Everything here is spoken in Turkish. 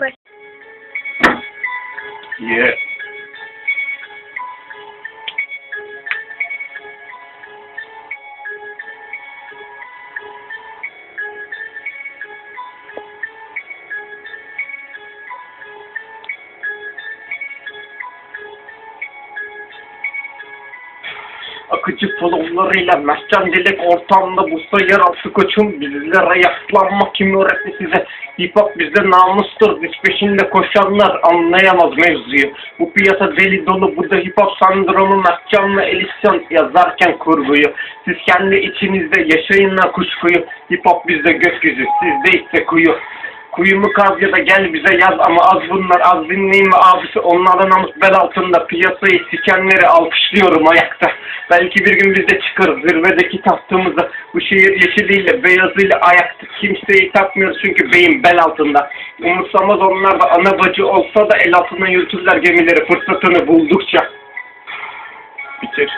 Baş. Yeah. Akıcı flowlarıyla mertcan dilek ortamda bu yer altı koçum bizlere yaslanmak kim öğretti size hip hop bizde namustur. Biz peşinde koşanlar anlayamaz mevzuyu. Bu piyasa deli dolu. Burada hip hop sendromu mertcanla elisyon yazarken kurguyu. Siz kendi içinizde yaşayın la kuşkuyu. Hip hop bizde gökyüzü sizde ise kuyu. Kuyumu kaz ya da gel bize yaz ama az bunlar az dinleyin ve abisi onlardan namus bel altında piyasayı sikenleri alkışlıyorum ayakta. Belki bir gün biz de çıkarız zirvedeki tahtımıza. Bu şehir yeşiliyle beyazıyla ayakta kimseyi takmıyoruz çünkü beyin bel altında. Umursamaz onlar da ana bacı olsa da el altından yürütürler gemileri fırsatını buldukça. Bitir.